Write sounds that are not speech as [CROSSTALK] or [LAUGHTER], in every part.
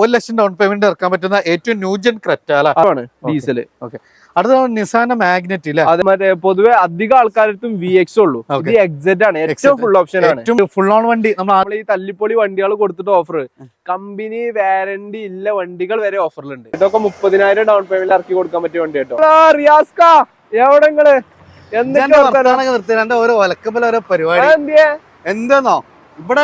ഒരു ലക്ഷം down payment ഇറക്കാൻ പറ്റുന്ന ഏറ്റവും ന്യൂജൻ ക്രെറ്റ ആണ് ഡീസൽ അടുത്ത നിസാന മാഗ്നറ്റ് ഇല്ല? അത് മറ്റേ പൊതുവെ അധികം ആൾക്കാരടുത്തും വി എക്സ് ഉള്ളൂ. ഇത്. എക്സെറ്റ് ആണ്. ഏറ്റവും ഫുൾ ഓപ്ഷൻ ആണ്. ഫുൾ ഓൺ വണ്ടി. നമ്മൾ ഈ തല്ലിപ്പൊളി വണ്ടികൾ കൊടുത്തിട്ട് ഓഫർ കമ്പനി വാരണ്ടി ഇല്ല വണ്ടികൾ വരെ ഓഫറിലുണ്ട് ഇതൊക്കെ മുപ്പതിനായിരം ഡൗൺ പേയ്മെന്റ് ഇറക്കി കൊടുക്കാൻ പറ്റിയ വണ്ടി കേട്ടോ. റിയാസ്ക എവിടെ എന്തൊക്കെ ഓരോ ഒലക്കമ്പല ഓരോ പരിപാടി? എന്താന്നോ? ഇവിടെ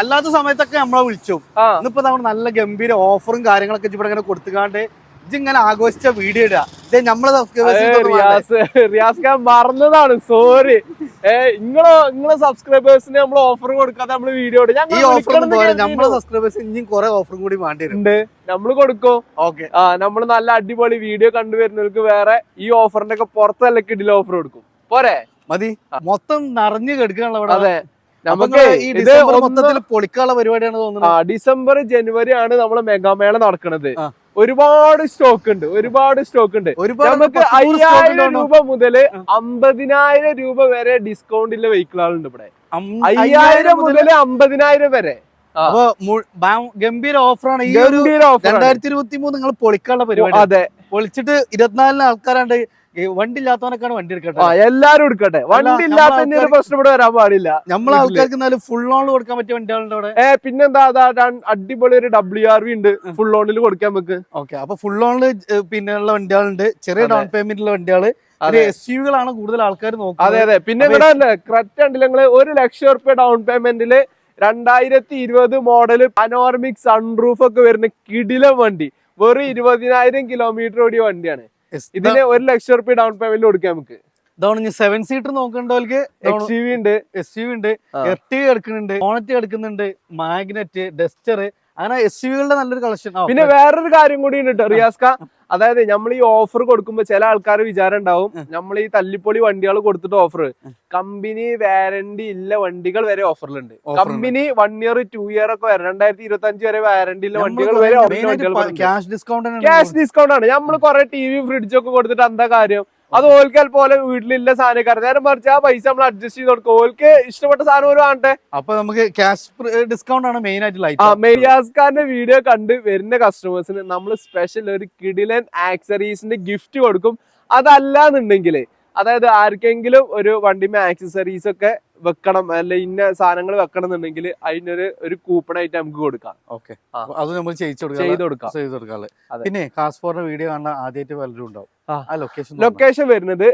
അല്ലാത്ത സമയത്തൊക്കെ നമ്മളെ വിളിച്ചു. ഇന്നിപ്പോ നമ്മൾ നല്ല ഗംഭീര ഓഫറും കാര്യങ്ങളൊക്കെ ഇവിടെ ഇങ്ങനെ കൊടുത്തുകാണ്ട് ഇതിങ്ങനെ ഇങ്ങനെ ആഘോഷിച്ച വീഡിയോ ഇടാ. ഇത് നമ്മളെ? റിയാസ് റിയാസ് ഞാൻ മറന്നതാണ് സോറി നിങ്ങളെ നിങ്ങളെ സബ്സ്ക്രൈബേഴ്സിന് നമ്മൾ ഓഫർ കൊടുക്കാതെ നമ്മൾ വീഡിയോ ഈ ഓഫർ നമ്മളെ സബ്സ്ക്രൈബേഴ്സ് ഇനിയും കുറെ ഓഫറും കൂടി വേണ്ടിയിട്ടുണ്ട് നമ്മൾ കൊടുക്കും. ഓക്കെ. ആ നമ്മൾ നല്ല അടിപൊളി വീഡിയോ കണ്ടുവരുന്നവർക്ക് വേറെ ഈ ഓഫറിന്റെ ഒക്കെ പുറത്തല്ല കിടില ഓഫർ കൊടുക്കും. പോരെ? മതി. മൊത്തം നിറഞ്ഞു കെടുക്കാനുള്ള അതെ. നമുക്ക് ഇത് ഡിസംബർ മൊത്തത്തിൽ പൊളിക്കാനുള്ള പരിപാടിയാണ് തോന്നുന്നത് ആ ഡിസംബർ ജനുവരി ആണ് നമ്മളെ മെഗാമേള നടക്കുന്നത് ഒരുപാട് സ്റ്റോക്ക് ഉണ്ട് ഒരുപാട് സ്റ്റോക്ക് ഉണ്ട്. നമുക്ക് അയ്യായിരം. രൂപ മുതൽ അമ്പതിനായിരം രൂപ വരെ ഡിസ്കൗണ്ടിലെ വെഹിക്കിളുകളുണ്ട് ഇവിടെ. അയ്യായിരം മുതൽ അമ്പതിനായിരം വരെ. അപ്പൊ ഗംഭീര ഓഫറാണ് ഈ ഒരു. രണ്ടായിരത്തി ഇരുപത്തി മൂന്ന് നിങ്ങൾ പൊളിക്കാനുള്ള പരിപാടി അതെ. പൊളിച്ചിട്ട് ഇരുപത്തിനാലിന് ആൾക്കാരാണ്ട് വണ്ടി ഇല്ലാത്തവനൊക്കെയാണ് വണ്ടി എടുക്കട്ടെ എല്ലാരും എടുക്കട്ടെ. വണ്ടി ഇല്ലാത്ത ഒരു പ്രശ്നം ഇവിടെ വരാൻ പാടില്ല. നമ്മളെ ആൾക്കാർക്ക് എന്നാലും ഫുൾ ഓൺ കൊടുക്കാൻ പറ്റിയ വണ്ടികളുണ്ട് അവിടെ ഏ പിന്നെന്താ അടിപൊളി ഒരു ഡബ്ല്യു ആർ വി ഉണ്ട്. ഫുൾ ഓണിൽ കൊടുക്കാൻ നമുക്ക്. ഓക്കെ അപ്പൊ ഫുൾ ഓണിൽ പിന്നെ ഉള്ള വണ്ടികളുണ്ട്. ചെറിയ ഡൗൺ പേയ്മെന്റ് ഉള്ള വണ്ടികൾ. എസ് യുകളാണ് കൂടുതൽ ആൾക്കാർ നോക്കുന്നത്. അതെ അതെ. പിന്നെ ഇവിടെ ക്രറ്റ് ഉണ്ട് നിങ്ങൾ? ഒരു ലക്ഷം റുപ്യ ഡൗൺ പേയ്മെന്റിൽ രണ്ടായിരത്തി ഇരുപത് മോഡൽ അനോർമിക് സൺറൂഫ് ഒക്കെ വരുന്ന കിടിലം വണ്ടി. വെറും ഇരുപതിനായിരം കിലോമീറ്റർ ഓടിയ വണ്ടിയാണ്. ഇതിന് ഒരു ലക്ഷം റുപ്യ ഡൗൺ പേയ്മെന്റ് കൊടുക്കാം നമുക്ക്. ഇതാണ് സെവൻ സീറ്റർ നോക്കേണ്ടവർക്ക് എക്സ് യു വി ഉണ്ട്. എസ് യു ഉണ്ട്. എർട്ടി എടുക്കുന്നുണ്ട് ഓണറ്റ് എടുക്കുന്നുണ്ട് മാഗ്നറ്റ് ഡസ്റ്റർ അങ്ങനെ എസ് യുകളുടെ നല്ലൊരു കളക്ഷൻ പിന്നെ വേറൊരു കാര്യം കൂടി ഉണ്ട് റിയാസ്ക അതായത് നമ്മൾ ഈ ഓഫർ കൊടുക്കുമ്പോ ചില ആൾക്കാർ വിചാരം ഉണ്ടാവും നമ്മൾ ഈ തല്ലിപ്പൊളി വണ്ടികൾ കൊടുത്തിട്ട് ഓഫർ കമ്പനി വാരണ്ടി ഇല്ല വണ്ടികൾ വരെ ഓഫറിലുണ്ട് company one year two year ഒക്കെ വരെ. രണ്ടായിരത്തി ഇരുപത്തി അഞ്ച് വരെ വാരണ്ടി ഇല്ല വണ്ടികൾ വരെ ക്യാഷ് ഡിസ്കൗണ്ട് ആണ്. നമ്മൾ കുറെ ടി വി ഫ്രിഡ്ജ് ഒക്കെ കൊടുത്തിട്ട് എന്താ കാര്യം? അത് ഓൽക്ക് പോലെ വീട്ടിലില്ല സാധനക്കാരൻ നേരം മറിച്ച് ആ പൈസ നമ്മൾ അഡ്ജസ്റ്റ് ചെയ്ത് കൊടുക്കും. ഓൽക്ക് ഇഷ്ടപ്പെട്ട സാധനം ഒരു കാണട്ടെ അപ്പൊ നമുക്ക് ക്യാഷ് ഡിസ്കൗണ്ട് ആണ് മെയിൻ ആയിട്ട് ആ ലൈറ്റ് മെയ്യാസ് ഖാന്റെ വീഡിയോ കണ്ട് വരുന്ന കസ്റ്റമേഴ്സിന് നമ്മൾ സ്പെഷ്യൽ ഒരു കിഡിലൻ ആക്സറീസിന്റെ ഗിഫ്റ്റ് കൊടുക്കും. അതല്ലാന്നുണ്ടെങ്കിൽ അതായത് ആർക്കെങ്കിലും ഒരു വണ്ടിമേ ആക്സസറീസ് ഒക്കെ വെക്കണം അല്ല ഇന്ന സാധനങ്ങൾ വെക്കണം എന്നുണ്ടെങ്കിൽ അതിനൊരു ഒരു കൂപ്പൺ ആയിട്ട് നമുക്ക് കൊടുക്കാം. ഓക്കെ. അത് നമ്മൾ ചെയ്ത് കൊടുക്കാം. ചെയ്ത് കൊടുക്കാം പിന്നെ കാസ്പോറിന്റെ വീഡിയോ കാണാൻ ആദ്യമായിട്ട് പലരും ഉണ്ടാവും. ലൊക്കേഷൻ വരുന്നത്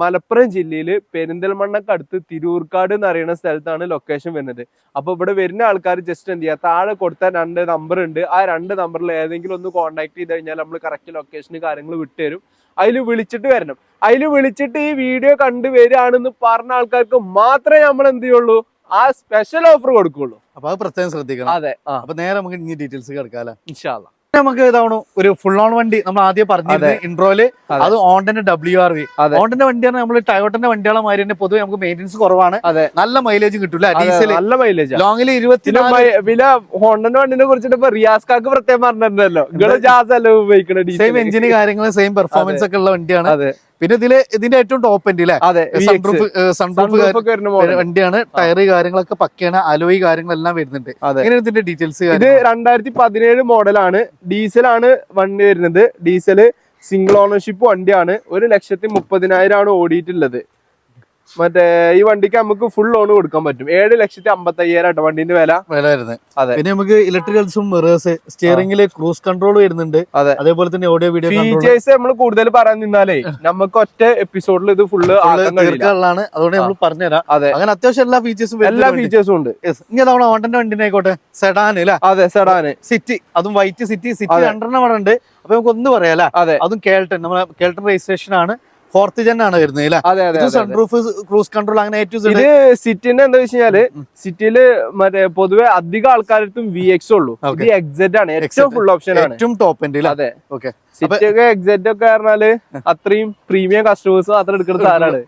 മലപ്പുറം ജില്ലയിൽ പെരിന്തൽമണ്ണക്ക് അടുത്ത് തിരൂർക്കാട് എന്ന് അറിയുന്ന സ്ഥലത്താണ് ലൊക്കേഷൻ വരുന്നത്. അപ്പൊ ഇവിടെ വരുന്ന ആൾക്കാർ ജസ്റ്റ് എന്ത് ചെയ്യുക? താഴെ കൊടുത്ത രണ്ട് നമ്പർ ഉണ്ട്. ആ രണ്ട് നമ്പറിൽ ഏതെങ്കിലും ഒന്ന് കോൺടാക്ട് ചെയ്ത് കഴിഞ്ഞാൽ നമ്മൾ കറക്റ്റ് ലൊക്കേഷന് കാര്യങ്ങൾ വിട്ടുതരും. അതിൽ വിളിച്ചിട്ട് വരണം. അതിൽ വിളിച്ചിട്ട് ഈ വീഡിയോ കണ്ടു വരികയാണെന്ന് പറഞ്ഞ ആൾക്കാർക്ക് മാത്രമേ നമ്മൾ എന്ത് ചെയ്യുള്ളൂ? ആ സ്പെഷ്യൽ ഓഫർ കൊടുക്കുള്ളൂ അപ്പൊ അത് പ്രത്യേകം ശ്രദ്ധിക്കണം. അതെ അപ്പൊ നേരെ നമുക്ക് ഇനി ഡീറ്റെയിൽസ് കിടക്കാല്ലേ ഇൻഷാല്ല നമുക്ക് ഇതാണ് ഒരു ഫുൾ ഓൺ വണ്ടി നമ്മൾ ആദ്യം പറഞ്ഞിരുന്നത് ഇൻട്രോയിൽ അത്. ഓണ്ടന്റെ ഡബ്ല്യു ആർ വി. ഓണ്ടന്റെ വണ്ടിയാണ് നമ്മൾ ടയോട്ടന്റെ വണ്ടികളെ മാതിരി തന്നെ പൊതുവെ നമുക്ക് മെയിന്റെനൻസ് കുറവാണ്. അതെ. നല്ല മൈലേജ് കിട്ടൂല. ഡീസൽ നല്ല മൈലേജ് ലോങ്ങിൽ പിന്നെ ഇരുപത്തിനാല് മൈ- വില ഹോണ്ടന്റെ വണ്ടിനെ കുറിച്ചിട്ട് ഇപ്പൊ റിയാസ്കാക്ക് പ്രത്യേകം പറഞ്ഞിട്ടുണ്ടല്ലോ. നിങ്ങൾ ജാസ് അല്ല ഉപയോഗിക്കണ സെയിം എഞ്ചിന് കാര്യങ്ങൾ സെയിം പെർഫോമൻസ് ഒക്കെ ഉള്ള വണ്ടിയാണ്. അതെ. പിന്നെ ഇതിൽ ഇതിന്റെ ഏറ്റവും ടോപ്പ് എൻഡ് അല്ലേ വരുന്ന model. വണ്ടിയാണ്. ടയർ കാര്യങ്ങളൊക്കെ പക്കയാണ്. അലോയി കാര്യങ്ങളെല്ലാം വരുന്നുണ്ട്. ഇതിന്റെ ഡീറ്റെയിൽസ് ഇത് രണ്ടായിരത്തി പതിനേഴ് മോഡലാണ് ആണ്. വണ്ടി വരുന്നത്. ഡീസൽ സിംഗിൾ ഓണർഷിപ്പ് വണ്ടിയാണ്. ഒരു ലക്ഷത്തി മുപ്പതിനായിരം ആണ് ഓടിയിട്ടുള്ളത്. മറ്റേ ഈ വണ്ടിക്ക് നമുക്ക് ഫുൾ ലോൺ കൊടുക്കാൻ പറ്റും. ഏഴ് ലക്ഷത്തി അമ്പത്തി അയ്യായിരം വണ്ടിന്റെ വില. വില വരുന്നത് അതെ. പിന്നെ നമുക്ക് ഇലക്ട്രിക്കൽസും മിറേഴ്സ് സ്റ്റിയറിംഗിൽ ക്രൂസ് കൺട്രോൾ വരുന്നുണ്ട്. അതെ. അതേപോലെ തന്നെ ഓഡിയോ വീഡിയോ ഫീച്ചേഴ്സ് നമ്മൾ കൂടുതൽ പറയാൻ നിന്നാലേ നമുക്ക് ഒറ്റ എപ്പിസോഡിൽ ഇത് ഫുള്ള് തീർക്കാനുള്ളതാണ് അതുകൊണ്ട് നമ്മൾ പറഞ്ഞുതരാം. അതെ. അങ്ങനെ അത്യാവശ്യം എല്ലാ ഫീച്ചേഴ്സും എല്ലാ ഫീച്ചേഴ്സും ഉണ്ട്. ഇനി അതാണ് ഓണ്ടന്റെ വണ്ടിനെ ആയിക്കോട്ടെ. സെഡാൻ അല്ലേ? അതെ സെഡാൻ സിറ്റി അതും വൈറ്റ് സിറ്റി സിറ്റി. രണ്ടെണ്ണം അവിടെ ഉണ്ട്. അപ്പൊ നമുക്ക് ഒന്ന് പറയാം അതെ. അതും കേൾട്ടൺ നമ്മളെ കേൾട്ടൺ രജിസ്ട്രേഷൻ ആണ്. ഫോർത്ത് ജെൻ ആണ് വരുന്നത് അല്ലെ? സൺറൂഫ് ക്രൂസ് കൺട്രോൾ അങ്ങനെ ഇത് സിറ്റിന്റെ എന്താ വെച്ച് കഴിഞ്ഞാൽ സിറ്റിയിൽ മറ്റേ പൊതുവെ അധികം ആൾക്കാരടുത്തും വി എക്സ് ഉള്ളൂ. ഇത്. എക്സെറ്റ് ആണ്. ഏറ്റവും ഫുൾ ഓപ്ഷൻ ആണ്. ഏറ്റവും ടോപ്പ് അതെ. ഓക്കെ സിറ്റി ഒക്കെ എക്സെറ്റ് ഒക്കെ പറഞ്ഞാൽ അത്രയും പ്രീമിയം കസ്റ്റമേഴ്സ് മാത്രം എടുക്കുന്ന സാധനമാണ്.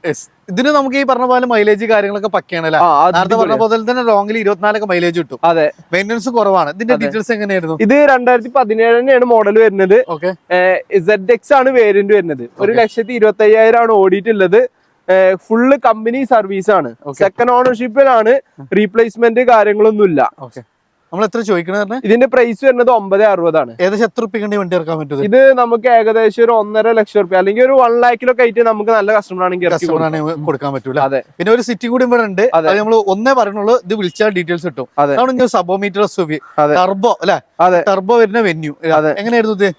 ഇതിന് നമുക്ക് ഈ പറഞ്ഞ പോലെ മൈലേജ് കാര്യങ്ങളൊക്കെ പക്കയാണ് അല്ലെ? ആ, നേരത്തെ പറഞ്ഞ. പോലെ തന്നെ ലോങ്ങിൽ ഇരുപത്തിനാലൊക്കെ മൈലേജ് കിട്ടും. അതെ. മെയിന്റെനൻസ് കുറവാണ്. ഇതിന്റെ ഡീറ്റെയിൽസ് എങ്ങനെയായിരുന്നു? ഇത് രണ്ടായിരത്തി പതിനേഴ് തന്നെയാണ് മോഡൽ വരുന്നത്. സെഡ് എക്സ് ആണ് വേരിയന്റ് വരുന്നത്. ഒരു. ലക്ഷത്തി ഇരുപത്തി അയ്യായിരം ആണ് ഓടിയിട്ടുള്ളത് ഫുള്ള് കമ്പനി സർവീസ് ആണ് സെക്കൻഡ് ഓണർഷിപ്പിലാണ് റീപ്ലേസ്മെന്റ് കാര്യങ്ങളൊന്നും ഇല്ല ഓക്കെ നമ്മൾ എത്ര ചോദിക്കണത് ഇതിന്റെ പ്രൈസ് വരുന്നത് ഒമ്പത് അറുപതാണ്. ഏകദേശം എത്ര റുപ്യണ്ടി വണ്ടി ഇറക്കാൻ പറ്റും ഇത്? നമുക്ക് ഏകദേശം ഒരു ഒന്നര ലക്ഷം റുപ്യ അല്ലെങ്കിൽ ഒരു വൺ ലാഖിലൊക്കെ ആയിട്ട് നമുക്ക് നല്ല കസ്റ്റമർ ആണെങ്കിൽ കൊടുക്കാൻ പറ്റൂല. അതെ. പിന്നെ ഒരു സിറ്റി കൂടി ഇവിടെ ഉണ്ട്. അതെ. നമ്മൾ ഒന്നേ പറഞ്ഞുള്ളൂ ഇത് വിളിച്ചാൽ ഡീറ്റെയിൽസ് കിട്ടും. അതെ. അതാണ് സബോ മീറ്റർ അതെ. ടർബോ അല്ലെ? അതെ. ടർബോ വരുന്ന വെന്യൂ അതെ. എങ്ങനെയായിരുന്നു ഇത്?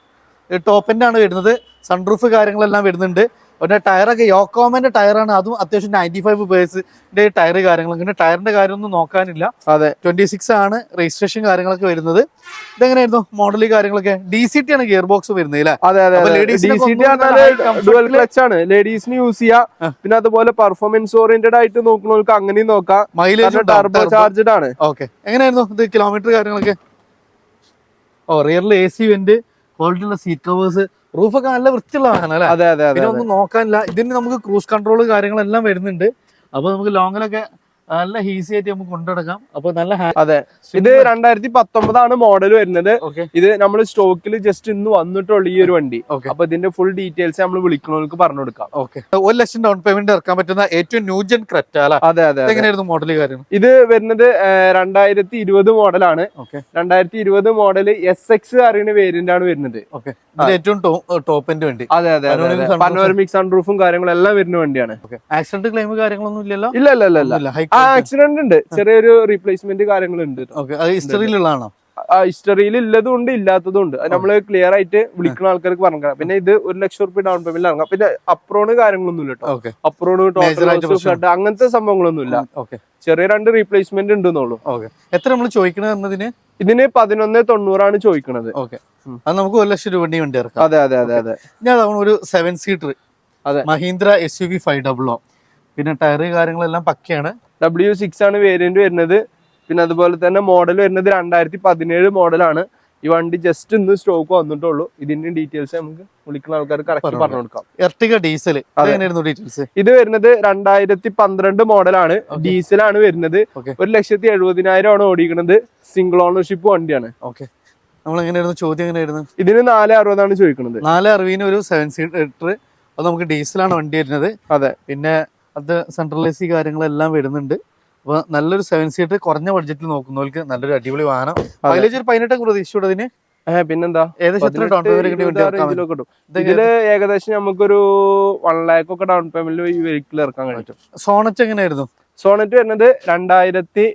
ടോപ്പിന്റെ ആണ് വരുന്നത്. സൺറൂഫ് കാര്യങ്ങളെല്ലാം വരുന്നുണ്ട്. പിന്നെ ടയറൊക്കെ യോക്കോമന്റെ ടയറാണ്. അതും അത്യാവശ്യം നയന്റി ഫൈവ് പേഴ്സിന്റെ ടയർ കാര്യങ്ങൾ ഇങ്ങനെ ടയറിന്റെ കാര്യമൊന്നും നോക്കാനില്ല. അതെ. ട്വന്റി സിക്സ് ആണ് രജിസ്ട്രേഷൻ കാര്യങ്ങളൊക്കെ വരുന്നത്. ഇതെങ്ങനെയായിരുന്നു മോഡൽ കാര്യങ്ങളൊക്കെ? ഡി സി ടി ആണ് ഗിയർ ബോക്സ് വരുന്നത് അല്ലേ? അതെ D C T dual clutch ആണ്. ലേഡീസിന് യൂസ് ചെയ്യാം. പിന്നെ അതുപോലെ പെർഫോമൻസ് ഓറിയന്റഡ് ആയിട്ട് നോക്കുന്നവർക്ക് അങ്ങനെയും നോക്കാം. മൈലേജ് ടർബോ ചാർജഡ് ആണ്. ഓക്കെ എങ്ങനെയായിരുന്നു ഇത് കിലോമീറ്റർ കാര്യങ്ങളൊക്കെ? ഓ റിയറിൽ എ സി വെന്റ് ക്വാളിറ്റി ഉള്ള സീറ്റ് കവേഴ്സ് റൂഫൊക്കെ നല്ല വൃത്തിയുള്ള വാഹനം അല്ലേ? അതെ അതെ അതെ ഒന്നും നോക്കാനില്ല. ഇതിന് നമുക്ക് ക്രൂസ് കൺട്രോൾ കാര്യങ്ങളെല്ലാം വരുന്നുണ്ട്. അപ്പൊ നമുക്ക് ലോങ്ങിലൊക്കെ നല്ല ഈസി ആയിട്ട് നമുക്ക് കൊണ്ടുനടക്കാം. അപ്പൊ നല്ല അതെ. ഇത് രണ്ടായിരത്തി പത്തൊമ്പതാണ് മോഡൽ വരുന്നത് ഇത് നമ്മൾ സ്റ്റോക്കിൽ ജസ്റ്റ് ഇന്ന് വന്നിട്ടുള്ള ഈ ഒരു വണ്ടി. അപ്പൊ ഇതിന്റെ ഫുൾ ഡീറ്റെയിൽസ് നമ്മൾ വിളിക്കുന്നവർക്ക് പറഞ്ഞു കൊടുക്കാം. ഓക്കെ ഒരു ലക്ഷം ഡൗൺ പേയ്മെന്റ് ഇറക്കാൻ പറ്റുന്ന ഏറ്റവും ന്യൂജൻ ക്രെറ്റ അതെ അതെ. എങ്ങനെയായിരുന്നു മോഡൽ കാര്യം? ഇത് വരുന്നത് രണ്ടായിരത്തി ഇരുപത് മോഡലാണ് ഓക്കെ രണ്ടായിരത്തി ഇരുപത് മോഡൽ എസ് എക്സ് അറിയുന്ന വേരിയന്റ് ആണ് വരുന്നത്. ഏറ്റവും ടോപ്പിന്റെ വണ്ടി. അതെ അതെ പനോരമിക് സൺറൂഫും കാര്യങ്ങളും എല്ലാം വരുന്ന വണ്ടിയാണ്. ആക്സിഡന്റ് ക്ലെയിം കാര്യങ്ങളൊന്നും ഇല്ലല്ലോ? ഇല്ല ഇല്ല ഇല്ല ആക്സിഡന്റ് ഉണ്ട്. ചെറിയൊരു റീപ്ലേസ്മെന്റ് കാര്യങ്ങളുണ്ട് ഹിസ്റ്ററിയിലുള്ളതാണോ ഹിസ്റ്ററിയിൽ ഉള്ളതും ഉണ്ട് ഇല്ലാത്തതും ഉണ്ട് അത് നമ്മൾ ക്ലിയർ ആയിട്ട് വിളിക്കുന്ന ആൾക്കാർക്ക് പറഞ്ഞു പിന്നെ ഇത് ഒരു ലക്ഷം റുപ്യ ഡൗൺ പേയ്മെന്റ് ഇറങ്ങാം പിന്നെ അപ്രോണ് കാര്യങ്ങളൊന്നും ഇല്ല കേട്ടോ. അപ്രോണ് ഫ്ലഡ് അങ്ങനത്തെ സംഭവങ്ങളൊന്നും ഇല്ല. ചെറിയ രണ്ട് റീപ്ലേസ്മെന്റ് ഉണ്ടെന്നുള്ളൂ എത്ര നമ്മൾ ചോദിക്കണത് എന്നതിന്? ഇതിന് പതിനൊന്ന് തൊണ്ണൂറാണ് ചോദിക്കണത്. ഓക്കെ അത് നമുക്ക് ഒരു ലക്ഷം രൂപ വണ്ടി ഇറക്കാം അതെ അതെ അതെ അതെ. ഞാൻ ഒരു സെവൻ സീറ്റർ അതെ. Mahindra S U V five double O പിന്നെ ടയർ കാര്യങ്ങളെല്ലാം പക്കയാണ്. ഡബ്ല്യു സിക്സ് ആണ് വേരിയന്റ് വരുന്നത്. പിന്നെ അതുപോലെ തന്നെ മോഡൽ വരുന്നത് രണ്ടായിരത്തി പതിനേഴ് മോഡലാണ് ഈ വണ്ടി ജസ്റ്റ് ഇന്ന് സ്റ്റോക്ക് വന്നിട്ടുള്ളൂ. ഇതിന്റെ ഡീറ്റെയിൽസ് നമുക്ക് വിളിക്കുന്ന ആൾക്കാർ കറക്റ്റ് പറഞ്ഞു കൊടുക്കാം എർട്ടിക ഡീസൽ ഡീറ്റെയിൽസ് ഇത് വരുന്നത് രണ്ടായിരത്തി പന്ത്രണ്ട് മോഡലാണ് ഡീസൽ ഡീസലാണ് വരുന്നത്. ഒരു ലക്ഷത്തി എഴുപതിനായിരം ആണ് ഓടിക്കുന്നത് സിംഗിൾ ഓണർഷിപ്പ് വണ്ടിയാണ്. ഓക്കെ നമ്മൾ എങ്ങനെയായിരുന്നു ചോദ്യം എങ്ങനെയായിരുന്നു? ഇതിന് നാല് അറുപതാണ് ചോദിക്കുന്നത് നാല് അറുപതിന് ഒരു സെവൻ സീറ്റർ അത് നമുക്ക് ഡീസലാണ് വണ്ടി വരുന്നത്. അതെ. പിന്നെ അത് സെൻട്രൽ എ സി കാര്യങ്ങളെല്ലാം വരുന്നുണ്ട്. അപ്പൊ നല്ലൊരു സെവൻ സീറ്റ് കുറഞ്ഞ ബഡ്ജറ്റിൽ നോക്കുന്നവർക്ക് നല്ലൊരു അടിപൊളി വാഹനം. മൈലേജ് ഒരു പതിനെട്ടൊക്കെ പ്രതീക്ഷിച്ചു അതിന് പിന്നെന്താ? ഇതിൽ ഏകദേശം നമുക്കൊരു വൺ ലാക്ക് ഒക്കെ ഡൗൺ പേയ്മെന്റ് ഈ വെഹിക്കിൾ ഇറക്കാൻ കഴിയും. സോണറ്റ് എങ്ങനെയായിരുന്നു? സോണറ്റ് വരുന്നത് രണ്ടായിരത്തി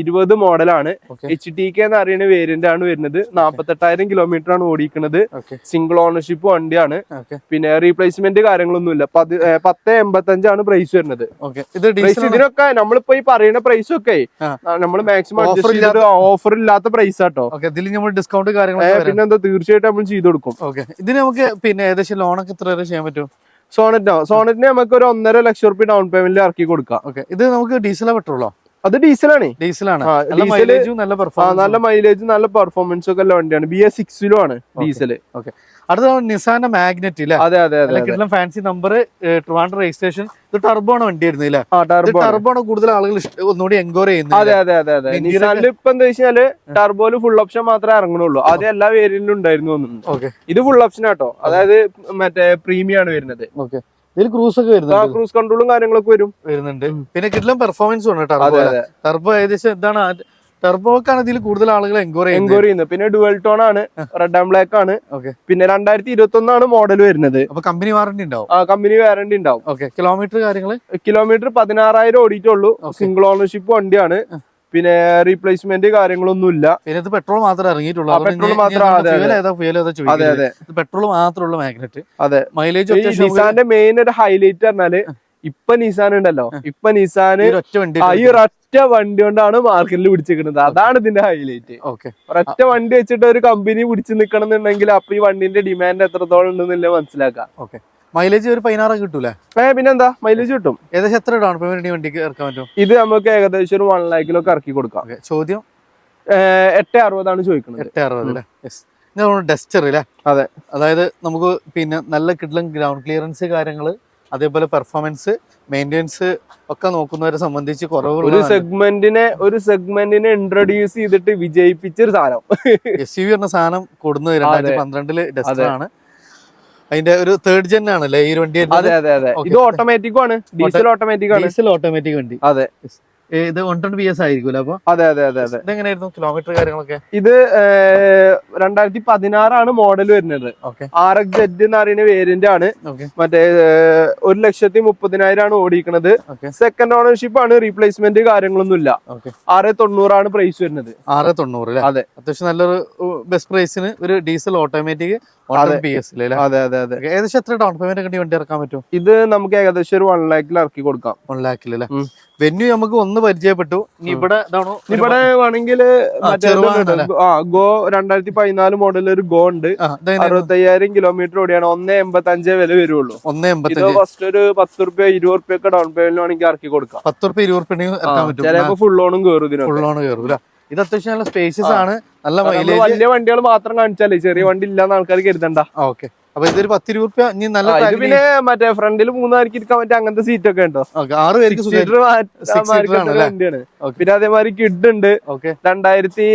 ഇരുപത് മോഡലാണ്. എച്ച് ടി കെ എന്ന് അറിയുന്ന വേരിയന്റ് ആണ് വരുന്നത്. നാപ്പത്തെട്ടായിരം കിലോമീറ്റർ ആണ് ഓടിക്കുന്നത് സിംഗിൾ ഓണർഷിപ്പ് വണ്ടിയാണ്. പിന്നെ റീപ്ലേസ്മെന്റ് കാര്യങ്ങളൊന്നും ഇല്ല പത്ത് പത്ത് എൺപത്തഞ്ചാണ് പ്രൈസ് വരുന്നത്. പ്രൈസ് ഇതിനൊക്കെ നമ്മളിപ്പോ ഈ പറയുന്ന പ്രൈസ് ഒക്കെ നമ്മൾ നമ്മൾ മാക്സിമം ഓഫർ ഇല്ലാത്ത പ്രൈസ് ആട്ടോ. ഡിസ്കൗണ്ട് പിന്നെ പിന്നെന്താ തീർച്ചയായിട്ടും നമ്മൾ ചെയ്ത് കൊടുക്കും. ഇതിന് നമുക്ക് പിന്നെ ഏകദേശം ലോണൊക്കെ എത്ര വരെ ചെയ്യാൻ പറ്റും? സോണറ്റിനോ സോണറ്റിന് നമുക്ക് ഒരു ഒന്നര ലക്ഷം റുപ്യ ഡൗൺ പേയ്മെന്റിൽ ഇറക്കി കൊടുക്കാം. ഓക്കെ ഇത് നമുക്ക് ഡീസലോ പെട്രോളോ അത് ഡീസലാണ് ഡീസലാണ് നല്ല മൈലേജും നല്ല പെർഫോമൻസും പെർഫോമൻസ് നല്ല മൈലേജ് നല്ല പെർഫോമൻസ് ഒക്കെ ഉള്ള വണ്ടിയാണ്. ബി എസ് സിക്സിലും ആണ് ഡീസൽ അടുത്തതാണ് നിസാന മാഗ്നറ്റ് ഇല്ലേ? അതെ അതെ അതെ കിട്ടുന്ന ഫാൻസി നമ്പർ ട്രിവാൻഡ്രം രജിസ്ട്രേഷൻ ഇത് ടർബോണ ആണ് വണ്ടി വരുന്നത് അല്ലേ ആ ടർബോ ടർബോ ആണ്. കൂടുതൽ ആളുകൾ ഒന്നുകൂടി എൻക്വയറി അതെ ചെയ്യുന്നത് അതെ അതെ അതെ. Interior നിസാനിൽ ഇപ്പൊ എന്താ വെച്ചാൽ ടർബോൽ ഫുൾ ഓപ്ഷൻ മാത്രമേ ഇറങ്ങണുള്ളൂ അത് എല്ലാ വേരിയന്റിലും ഉണ്ടായിരുന്നു ഓക്കെ. ഇത് ഫുൾ ഓപ്ഷൻ ആട്ടോ. അതായത് മറ്റേ പ്രീമിയം ആണ് വരുന്നത്. ഓക്കെ. ഇതിൽ ക്രൂസ് ഒക്കെ വരുന്നുണ്ട്. ക്രൂസ് കൺട്രോളും കാര്യങ്ങളൊക്കെ വരും. വരുന്നുണ്ട്. പിന്നെ കിട്ടുന്ന പെർഫോമൻസും ഉണ്ട് അതെ ടർബോ അതെ. ടർബോ ഏകദേശം എന്താണ് ടർബോക്കാണ് ഇതിൽ കൂടുതൽ ആളുകൾ എൻക്വയറി എൻക്വയറി ചെയ്യുന്നത്. പിന്നെ ഡുവൽ ടോൺ ആണ് റെഡ് ആൻഡ് ബ്ലാക്ക് ആണ്. ഓക്കെ പിന്നെ രണ്ടായിരത്തി ഇരുപത്തി ഒന്നാണ് മോഡൽ വരുന്നത്. അപ്പൊ കമ്പനി വാറണ്ടി ഉണ്ടാവും? ആ കമ്പനി വാറണ്ടി ഉണ്ടാവും. ഓക്കെ കിലോമീറ്റർ കാര്യങ്ങൾ കിലോമീറ്റർ പതിനാറായിരം ഓടിയിട്ടുള്ളൂ. സിംഗിൾ ഓണർഷിപ്പ് വണ്ടിയാണ്. പിന്നെ റീപ്ലേസ്മെന്റ് കാര്യങ്ങളൊന്നും ഇല്ല. പിന്നെ ഇത് പെട്രോൾ മാത്രമേ ഇറങ്ങിയിട്ടുള്ളൂ. പെട്രോൾ മാത്രം, അതെ, അതെ. പെട്രോൾ മാത്രമുള്ള മാഗ്നറ്റ് അതെ മൈലേജ് മെയിൻ ഒരു ഹൈലൈറ്റ് പറഞ്ഞാൽ ഇപ്പൊ നിസാൻ ഉണ്ടല്ലോ. ഇപ്പൊ നിസാന് ഈ ഒരൊറ്റ വണ്ടി കൊണ്ടാണ് മാർക്കറ്റിൽ പിടിച്ചിരിക്കുന്നത്. അതാണ് ഇതിന്റെ ഹൈലൈറ്റ് ഓക്കെ. ഒരൊറ്റ വണ്ടി വെച്ചിട്ട് ഒരു കമ്പനി പിടിച്ചു നിക്കണം എന്നുണ്ടെങ്കിൽ അപ്പൊ ഈ വണ്ടിന്റെ ഡിമാൻഡ് എത്രത്തോളം ഉണ്ടെന്നില്ല മനസ്സിലാക്കാം. ഓക്കെ. മൈലേജ് ഒരു പതിനാറ് കിട്ടൂലേ? ഏ പിന്നെന്താ മൈലേജ് കിട്ടും. ഏകദേശം എത്ര ഡൗൺ പേയ്മെന്റ് വണ്ടിക്ക് ഇറക്കാൻ പറ്റും? ഇത് നമുക്ക് ഏകദേശം ഒരു വൺ ലാക്കിലൊക്കെ ഇറക്കി കൊടുക്കാം. ചോദ്യം? എട്ട് അറുപതാണ് ചോദിക്കുന്നത്. എട്ട് അറുപത് അല്ലേ? ഡസ്റ്റർ അല്ലേ? അതെ. അതായത് നമുക്ക് പിന്നെ നല്ല കിഡ്ലം ഗ്രൗണ്ട് ക്ലിയറൻസ് കാര്യങ്ങൾ അതേപോലെ പെർഫോമൻസ് മെയിന്റെനൻസ് ഒക്കെ നോക്കുന്നവരെ സംബന്ധിച്ച് കുറവ് ഒരു സെഗ്മെന്റിനെ ഒരു സെഗ്മെന്റിനെ ഇൻട്രൊഡ്യൂസ് ചെയ്തിട്ട് വിജയിപ്പിച്ച ഒരു സാധനം. എസ് യു വി എന്ന സാധനം കൊടുന്നത് രണ്ടായിരത്തി പന്ത്രണ്ടിൽ ഡസ്റ്റർ ആണ്. അതിന്റെ ഒരു തേർഡ് ജെൻ ആണല്ലേ ഈ വണ്ടി അതെ അതെ അതെ. ഇത് ഓട്ടോമാറ്റിക്കും ആണ്. ഡീസൽ ഓട്ടോമാറ്റിക് ആണ്. ഡീസൽ ഓട്ടോമാറ്റിക് വണ്ടി. അതെ. ഇത് വൺ ട്വന്റി ബി എസ് ആയിരിക്കുമല്ലോ അപ്പൊ? അതെ അതെ അതെ അതെ. ഇതെങ്ങനെയായിരുന്നു കിലോമീറ്റർ കാര്യങ്ങളൊക്കെ? ഇത് രണ്ടായിരത്തി പതിനാറാണ് മോഡൽ വരുന്നത്. ആർ എക്സ് ജെഡ് എന്ന് പറയുന്ന വേരിയന്റ് ആണ്. മറ്റേ ഒരു ലക്ഷത്തി മുപ്പതിനായിരം ആണ് ഓടിക്കുന്നത് സെക്കൻഡ് ഓണർഷിപ്പ് ആണ് റീപ്ലേസ്മെന്റ് കാര്യങ്ങളൊന്നും ഇല്ല ആറ് തൊണ്ണൂറാണ് പ്രൈസ് വരുന്നത്. ആറ് തൊണ്ണൂറ് അതെ. അത്യാവശ്യം നല്ലൊരു ബെസ്റ്റ് പ്രൈസിന് ഒരു ഡീസൽ ഓട്ടോമാറ്റിക് അതെ. അതെ അതെ ഏകദേശം എത്ര ഡൗൺ പേയ്മെന്റ് കണ്ടി വണ്ടി ഇറക്കാൻ പറ്റും? ഇത് നമുക്ക് ഏകദേശം ഒരു വൺ ലാക്കിൽ ഇറക്കി കൊടുക്കാം. വൺ ലാക്കിൽ അല്ലേ? വെന്യൂ നമുക്ക് ഒന്ന് പരിചയപ്പെട്ടു. ഇനി ഉം. ഇവിടെ ഇവിടെ വേണമെങ്കിൽ ഗോ രണ്ടായിരത്തി പതിനാല് മോഡൽ ഒരു ഗോ ഉണ്ട്? അറുപത്തയ്യായിരം കിലോമീറ്റർ ഓടിയാണ്. ഒന്ന് എൺപത്തി അഞ്ചേ വില വരുള്ളൂ. ഒന്ന് എൺപത്തി ഫസ്റ്റ് ഒരു പത്ത് റുപ്യ ഇരുപത് റുപ്യ ഒക്കെ ഡൗൺ പേയ്മെന്റ് വേണമെങ്കിൽ ഇറക്കി കൊടുക്കാം. പത്ത് റുപ്യ ഇരുപത് റുപ്യ ഇറക്കാൻ പറ്റും. ചിലപ്പോ ഫുൾ ഓണും കയറും ഫുൾ ഓൺ കയറും ഇത്. അത്യാവശ്യം നല്ല സ്പേഷ്യസ് ആ. ആണ്. നല്ല മൈലേജ് വലിയ വണ്ടികൾ മാത്രം കാണിച്ചാലേ ചെറിയ വണ്ടി ഇല്ലാന്ന് ആൾക്കാർ കരുതണ്ട. ഓക്കെ. അപ്പൊ ഇതൊരു പത്ത് രൂപ ഇനി നല്ല പിന്നെ മറ്റേ ഫ്രണ്ടിൽ മൂന്നാർക്ക് ഇരിക്കാൻ പറ്റിയ അങ്ങനത്തെ സീറ്റ് ഒക്കെ ഉണ്ടോ? ആറ് പേർക്ക്? പിന്നെ അതേമാതിരി കിഡ് ഉണ്ട്. ഓക്കെ. രണ്ടായിരത്തി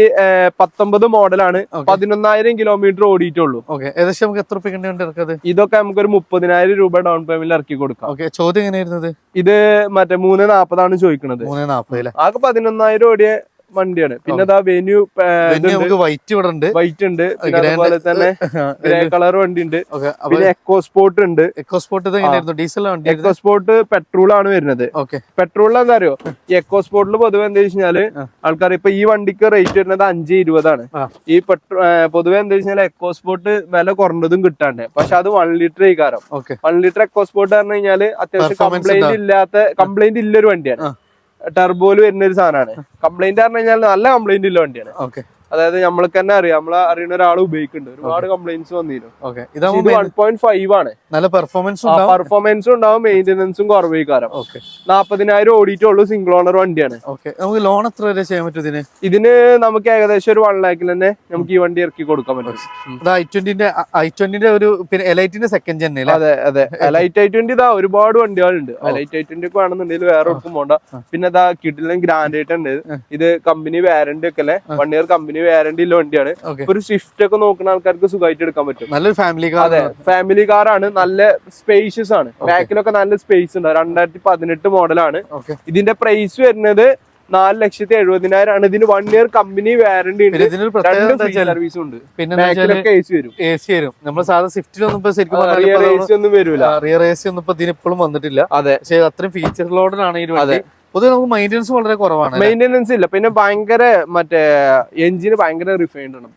പത്തൊമ്പത് മോഡലാണ്. പതിനൊന്നായിരം കിലോമീറ്റർ ഓടിയിട്ടുള്ളൂ. ഓക്കെ ഏകദേശം നമുക്ക് എത്ര റുപ്യ ഇതൊക്കെ നമുക്ക് ഒരു മുപ്പതിനായിരം രൂപ ഡൗൺ പേയ്മെന്റ് ഇറക്കി കൊടുക്കാം. ഓക്കെ ചോദ്യം എങ്ങനെയായിരുന്നത് ഇത്? മറ്റേ മൂന്ന് നാപ്പതാണ് ചോദിക്കുന്നത് മൂന്ന് നാപ്പത് ആകെ പതിനൊന്നായിരം ഓടിയ വണ്ടിയാണ്. പിന്നെ ഇതാ വെന്യൂ വൈറ്റ് ഇവിടെ ഉണ്ട് വൈറ്റ് ഉണ്ട്. പിന്നെ അതുപോലെ തന്നെ ഗ്രേ കളർ വണ്ടി ഉണ്ട് പിന്നെ എക്കോ സ്പോർട്ട് ഉണ്ട്. EcoSport diesel EcoSport petrol ആണ് വരുന്നത്. ഓക്കെ. പെട്രോളിൽ എന്താ അറിയോ? ഈ എക്കോ സ്പോർട്ടിൽ പൊതുവെ എന്താ വെച്ചാൽ. ആൾക്കാർ ഇപ്പൊ ഈ വണ്ടിക്ക് റേറ്റ് വരുന്നത് അഞ്ച് ഇരുപതാണ്. ഈ പെട്രോ പൊതുവെ എന്താ വെച്ചാൽ എക്കോ സ്പോർട്ട് വില കുറഞ്ഞതും കിട്ടാണ്ട്. പക്ഷെ അത് വൺ ലിറ്റർ ഈ കാരം വൺ ലിറ്റർ എക്കോ സ്പോർട്ട് പറഞ്ഞു കഴിഞ്ഞാൽ അത്യാവശ്യം കംപ്ലൈന്റ് ഇല്ലാത്ത കംപ്ലൈന്റ് ഇല്ലൊരു വണ്ടിയാണ്. ആ. വരുന്ന ഒരു സാധനമാണ് കംപ്ലൈന്റ് പറഞ്ഞു കഴിഞ്ഞാൽ നല്ല കംപ്ലൈന്റ് ഉള്ള വണ്ടിയാണ് ഓക്കെ അതായത് നമ്മൾക്ക് തന്നെ അറിയാം. നമ്മളെ അറിയുന്ന ഒരാൾ ഉപയോഗിക്കുന്നുണ്ട്. ഒരുപാട് കംപ്ലൈന്റ്സ് വന്നിരുന്നു. വൺ പോയിന്റ് ഫൈവ് ആണ്. നല്ല പെർഫോമൻസ് ഉണ്ടാവും. പെർഫോമൻസും ഉണ്ടാവും. മെയിന്റനൻസും കുറവ് കാരണം നാപ്പതിനായിരം ഓടിയിട്ടുള്ളൂ സിംഗിൾ ഓണർ വണ്ടിയാണ്. നമുക്ക് ലോൺ എത്ര വരെ ചെയ്യാൻ പറ്റും ഇതിന്? ഇതിന് നമുക്ക് ഏകദേശം ഒരു വൺ ലാക്കിൽ തന്നെ നമുക്ക് ഈ വണ്ടി ഇറക്കി കൊടുക്കാൻ പറ്റും. ഐ ട്വന്റിന്റെ ഐ ട്വന്റിന്റെ ഒരു പിന്നെ എലൈറ്റിന്റെ സെക്കൻഡ് ജെന്നെ അതെ അതെ. എലൈറ്റ് ഐ ട്വന്റി ഇതാ ഒരുപാട് വണ്ടികളുണ്ട്. എലൈറ്റ് ഐ ട്വന്റി ഒക്കെ വേണമെന്നുണ്ടെങ്കിൽ വേറെ ഒട്ടും പോണ്ട. പിന്നെ ഇതാ കിട്ടിലും ഗ്രാൻഡ് ആയിട്ടുണ്ട് ഇത് കമ്പനി വാരണ്ടി ഒക്കെ അല്ലേ? വൺ ഇയർ കമ്പനി വാറന്റി ഉള്ള വണ്ടിയാണ്. ഒരു സ്വിഫ്റ്റ് ഒക്കെ നോക്കുന്ന ആൾക്കാർക്ക് സുഖമായിട്ട് എടുക്കാൻ പറ്റും. നല്ലൊരു ഫാമിലി കാർ അതെ ഫാമിലി കാർ ആണ്. നല്ല സ്പേഷ്യസ് ആണ്. ബാക്കിലൊക്കെ നല്ല സ്പേസ് ഉണ്ട്. രണ്ടായിരത്തി പതിനെട്ട് മോഡലാണ് ഇതിന്റെ പ്രൈസ് വരുന്നത് നാല് ലക്ഷത്തി എഴുപതിനായിരം ആണ്. ഇതിന് വൺ ഇയർ കമ്പനി വാറന്റി ഉണ്ട്. സർവീസും ഉണ്ട്. പിന്നെ എ സി വരും. നമ്മൾ സാധാരണ സ്വിഫ്റ്റിലൊന്നും ഇപ്പൊ ശരിക്കും ഒന്നും വരില്ല റിയർ എ സി ഒന്നും ഇപ്പൊ ഇതിന് ഇപ്പോഴും വന്നിട്ടില്ല. അതെ. പക്ഷേ അത്രയും ഫീച്ചർ ലോഡാണ് ഈ വണ്ടി. പൊതുവെ നമുക്ക് മെയിന്റെനൻസ് വളരെ കുറവാണ് മെയിന്റെനൻസ് ഇല്ല. പിന്നെ ഭയങ്കര മറ്റേ എഞ്ചിന് ഭയങ്കര റിഫൈൻഡ് ആണ്.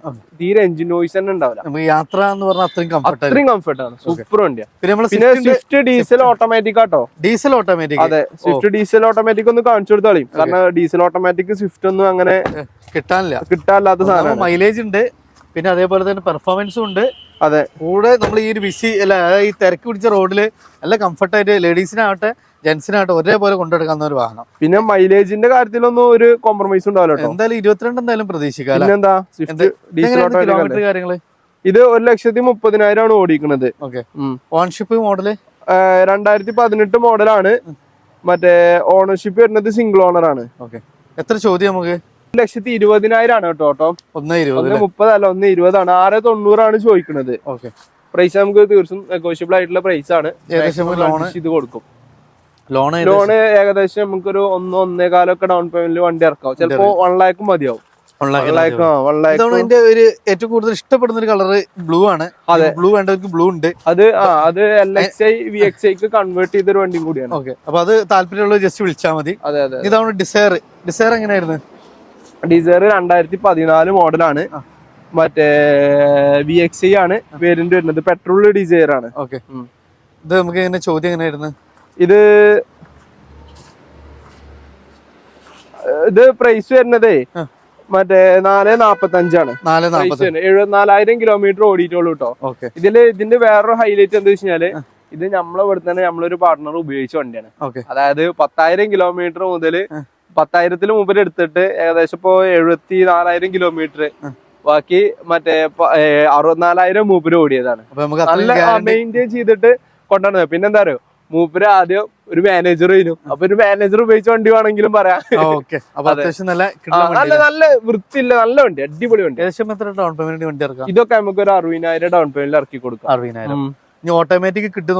തീരെ എഞ്ചിൻ നോയിസ് തന്നെ ഉണ്ടാവില്ല. നമുക്ക് യാത്ര എന്ന് പറഞ്ഞാൽ അത്രയും കംഫർട്ട് അത്രയും കംഫർട്ട് ആണ്. സൂപ്പർ വണ്ടിയാ. പിന്നെ നമ്മൾ സ്വിഫ്റ്റ് ഡീസൽ ഓട്ടോമാറ്റിക് ആട്ടോ. ഡീസൽ ഓട്ടോമാറ്റിക് അതെ. സ്വിഫ്റ്റ് ഡീസൽ ഓട്ടോമാറ്റിക് ഒന്ന് കാണിച്ചു കൊടുത്താളി കാരണം ഡീസൽ ഓട്ടോമാറ്റിക് സ്വിഫ്റ്റ് ഒന്നും അങ്ങനെ കിട്ടാനില്ല. കിട്ടാനില്ലാത്ത സാധനം മൈലേജ് ഉണ്ട്. പിന്നെ അതേപോലെ തന്നെ പെർഫോമൻസും ഉണ്ട്. അതെ. കൂടെ നമ്മൾ ഈ ഒരു ബിസി അല്ല ഈ തിരക്ക് പിടിച്ച റോഡിൽ നല്ല കംഫർട്ടായിട്ട് ലേഡീസിനാവട്ടെ ജെന്റ്സിനാവട്ടെ ഒരേപോലെ കൊണ്ടെടുക്കാവുന്ന ഒരു വാഹനം. പിന്നെ മൈലേജിന്റെ കാര്യത്തിലൊന്നും ഒരു കോംപ്രമൈസ് ഉണ്ടാവില്ല എന്തായാലും ഇരുപത്തിരണ്ട് എന്തായാലും പ്രതീക്ഷിക്കാം? പിന്നെന്താ? കിലോമീറ്റർ കാര്യങ്ങൾ? ഇത് ഒരു ലക്ഷത്തി മുപ്പതിനായിരം ആണ് ഓടിക്കുന്നത്. ഓക്കെ. ഓൺഷിപ്പ് മോഡൽ രണ്ടായിരത്തി പതിനെട്ട് മോഡലാണ് മറ്റേ ഓണർഷിപ്പ് വരുന്നത് സിംഗിൾ ഓണർ ആണ്. ഓക്കെ. എത്ര ചോദ്യം നമുക്ക്? ലക്ഷത്തി ഇരുപതിനായിരം ആണ് കേട്ടോ. ഓട്ടോ ഒന്ന് ഇരുപത് മുപ്പത് മുപ്പതല്ല ഒന്ന് ഇരുപതാണ്. ആറ് തൊണ്ണൂറാണ് ചോദിക്കുന്നത് ഓക്കെ. പ്രൈസ് നമുക്ക് തീർച്ചയായും നെഗോഷ്യബിൾ ആയിട്ടുള്ള പ്രൈസ് ആണ്. ഇത് Maximum ലോണ് കൊടുക്കും. ലോൺ ലോണ് ഏകദേശം നമുക്കൊരു ഒന്ന് ഒന്നേ കാലൊക്കെ ഡൗൺ പേയ്മെന്റിൽ വണ്ടി ഇറക്കാം. ചിലപ്പോ വൺ ലാക്ക് മതിയാവും. ഒരു ഏറ്റവും കൂടുതൽ ഇഷ്ടപ്പെടുന്ന ഒരു കളർ ബ്ലൂ ആണ്. അതെ. ബ്ലൂ വേണ്ടവർക്ക് ബ്ലൂ ഉണ്ട്. അത് ആ അത് L X I V X ഐക്ക് കൺവേർട്ട് ചെയ്തൊരു വണ്ടിയും കൂടിയാണ്. ഓക്കെ. അപ്പൊ അത് താല്പര്യമുള്ള ജസ്റ്റ് വിളിച്ചാൽ മതി. അതെ അതെ ഇതാണ് ഡിസയർ ഡിസയർ എങ്ങനെയായിരുന്നു? ഡിസയർ രണ്ടായിരത്തി പതിനാല് മോഡലാണ് മറ്റേ വി എക്സ് ഐ ആണ് വേരിയന്റ് വരുന്നത്. പെട്രോൾ ഡിസൈർ ആണ്. ഓക്കെ ഇത് നമുക്ക് എങ്ങനെ ചോദ്യം എങ്ങനെയായിരുന്നു? ഇത് ഇത് പ്രൈസ് വരുന്നതേ മറ്റേ നാല് നാപ്പത്തി അഞ്ചാണ് നാല് എഴുപത്തിനാലായിരം കിലോമീറ്റർ ഓടിയിട്ടുള്ളൂ കേട്ടോ ഇതിൽ ഇതിന്റെ വേറൊരു ഹൈലൈറ്റ് എന്താ വെച്ചാൽ ഇത് നമ്മളെ ഇവിടെ തന്നെ നമ്മളൊരു പാർട്ണർ ഉപയോഗിച്ച വണ്ടിയാണ്. അതായത് പത്തായിരം കിലോമീറ്റർ മുതൽ ആ. പത്തായിരത്തിൽ മുമ്പിൽ എടുത്തിട്ട് ഏകദേശം ഇപ്പോ എഴുപത്തി നാലായിരം കിലോമീറ്റർ ബാക്കി മറ്റേ അറുപത്തിനാലായിരം മൂപ്പര് ഓടിയതാണ്. നല്ല മെയിന്റെയിൻ ചെയ്തിട്ട് കൊണ്ടുവന്നത്. പിന്നെന്താ പറയുക മൂപ്പര് ആദ്യം ഒരു മാനേജർ കഴിഞ്ഞു അപ്പൊ ഒരു മാനേജർ ഉപയോഗിച്ച വണ്ടി വേണമെങ്കിലും പറയാം. നല്ല നല്ല വൃത്തിയില്ല നല്ല വണ്ടി അടിപൊളി വണ്ടി. ഡൗൺ പേയ്മെന്റ് ഇതൊക്കെ നമുക്ക് ഒരു അറുപതിനായിരം ഡൗൺ പേയ്മെന്റ് ഇറക്കി കൊടുക്കാം. അറുപതിനായിരം. ഇനി ഓട്ടോമാറ്റിക് കിട്ടുന്ന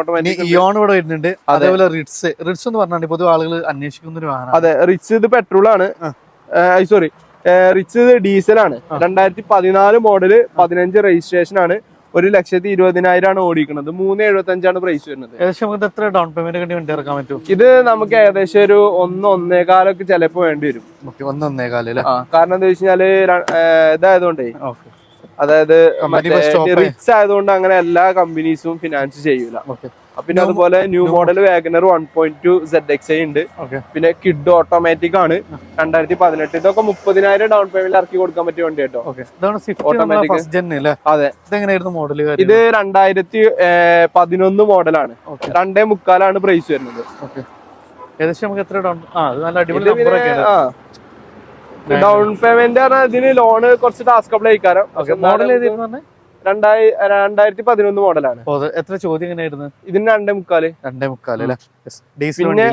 ഓട്ടോമാറ്റിക് ഇയോൺ ഇവിടെ വരുന്നുണ്ട്. അതേപോലെ റിഡ്സ് റിഡ്സ് എന്ന് പറഞ്ഞാൽ പൊതുവെ ആളുകൾ അന്വേഷിക്കുന്ന ഒരു വാഹനം. അതെ റിച്ച് ഇത് പെട്രോൾ ആണ്. സോറി റിച്ച് ഇത് ഡീസൽ ആണ്. രണ്ടായിരത്തി പതിനാല് മോഡൽ പതിനഞ്ച് രജിസ്ട്രേഷൻ ആണ്. ഒരു ലക്ഷത്തി ഇരുപതിനായിരം ആണ് ഓടിക്കുന്നത്. മൂന്ന് എഴുപത്തി അഞ്ചാണ് പ്രൈസ് വരുന്നത്. ഏകദേശം നമുക്ക് എത്ര ഡൗൺ പേയ്മെന്റ് കണ്ടി വണ്ടി ഇറക്കാൻ പറ്റും? ഇത് നമുക്ക് ഏകദേശം ഒരു ഒന്ന് ഒന്നേകാലൊക്കെ ചിലപ്പോ വേണ്ടി വരും. ഒന്ന് ഒന്നേകാൽ കാരണം എന്താ വെച്ച് കഴിഞ്ഞാൽ ഇതായതുകൊണ്ടേ അതായത് റിച്ച് ആയതുകൊണ്ട് അങ്ങനെ എല്ലാ കമ്പനീസും ഫിനാൻസ് ചെയ്യൂല. പിന്നെ അതുപോലെ new model WagonR one point two Z X I ഉണ്ട്. പിന്നെ കിഡ് ഓട്ടോമാറ്റിക് ആണ്. രണ്ടായിരത്തി പതിനെട്ട് ഇതൊക്കെ മുപ്പതിനായിരം ഡൗൺ പേയ്മെന്റ് ഇറക്കി കൊടുക്കാൻ പറ്റിയ വണ്ടി കേട്ടോ അതെ. മോഡൽ ഇത് രണ്ടായിരത്തി പതിനൊന്ന് മോഡലാണ് രണ്ടേ മുക്കാലാണ് പ്രൈസ് വരുന്നത്. ഏകദേശം നമുക്ക് എത്ര ഡൗൺ ആ നല്ല അടിപൊളി ഇത് നമ്പർ പിന്നെ, ഒക്കെ ആ ഡൗൺ പേയ്മെന്റ് പറഞ്ഞാൽ ഇതിന് ലോണ് കുറച്ച് ടാസ്കബിൾ ആയിക്കാരം. മോഡൽ രണ്ടായി രണ്ടായിരത്തി പതിനൊന്ന് മോഡലാണ് എത്ര ചോദ്യം എങ്ങനെയായിരുന്നു ഇതിന് രണ്ടേ മുക്കാൽ. രണ്ടേ മുക്കാൽ പിന്നെ